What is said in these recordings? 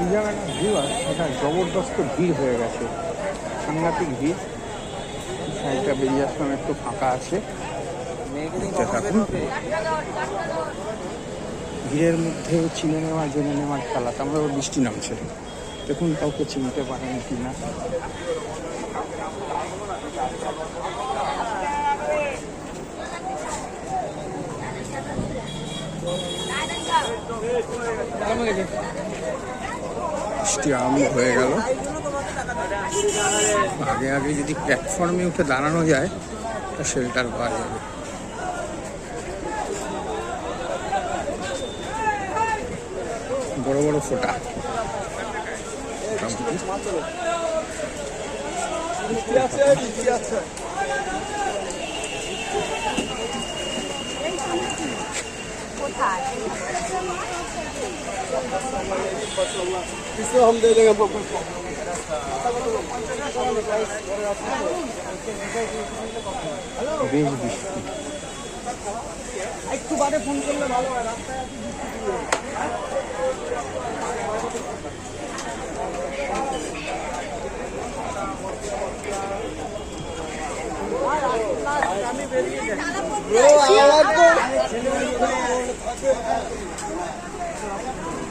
এই জায়গাটা ভিড় এটা জবরদস্ত ভিড় হয়ে গেছে। সাংঘাতিক ভিড়। সাইডটা বেরিয়ে আসলাম, একটু ফাঁকা আছে। ভিড়ের মধ্যে চিনে নেওয়া, জেনে নেওয়ার খেলা। তারপরে বৃষ্টি নামছে। দেখুন, কাউকে চিনতে পারেন কি না। বৃষ্টি আরম্ভ হয়ে গেল। আগে আগে যদি প্ল্যাটফর্মে উঠে দাঁড়ানো যায়, তা শেল্টার পাওয়া যাবে। বড় বড় ফোটা। মোটামুটি। इसको हम दे देंगे आपको বেশ বৃষ্টি একটু বাদে ফোন করলে ভালো হয় রাস্তায়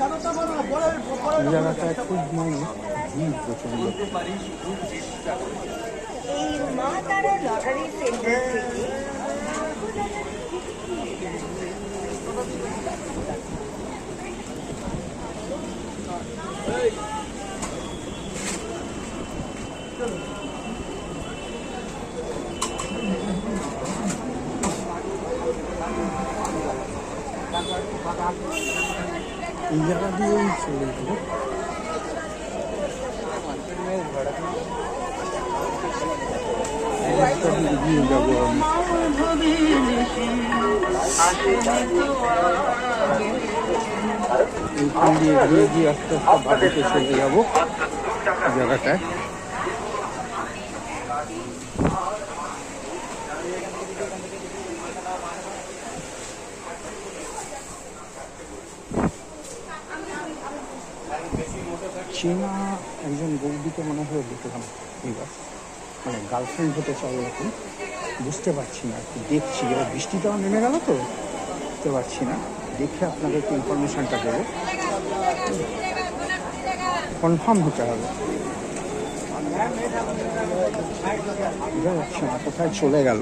এই জায়গাটায় খুব মানে। ভিড় প্রচণ্ড এই মা তারা লটারি সেন্টার থেকে এই জায়গা দিয়েই চলে যাব রাস্তা দিয়ে চীনা একজন বৌদিকে মনে হয় দেখলাম এবার মানে গার্লফ্রেন্ড হতে চাই এরকম, বুঝতে পারছি না আর কি দেখছি। এবার বৃষ্টিটাও নেমে গেল তো, বুঝতে পারছি না। দেখে আপনাকে একটু ইনফরমেশনটা দেবো। কনফার্ম হতে হবে। বোঝা যাচ্ছে না, কোথায় চলে গেল?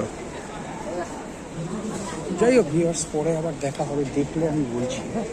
যাই হোক ভিউয়ার্স পরে আবার দেখা হবে, দেখলে আমি বলছি হ্যাঁ?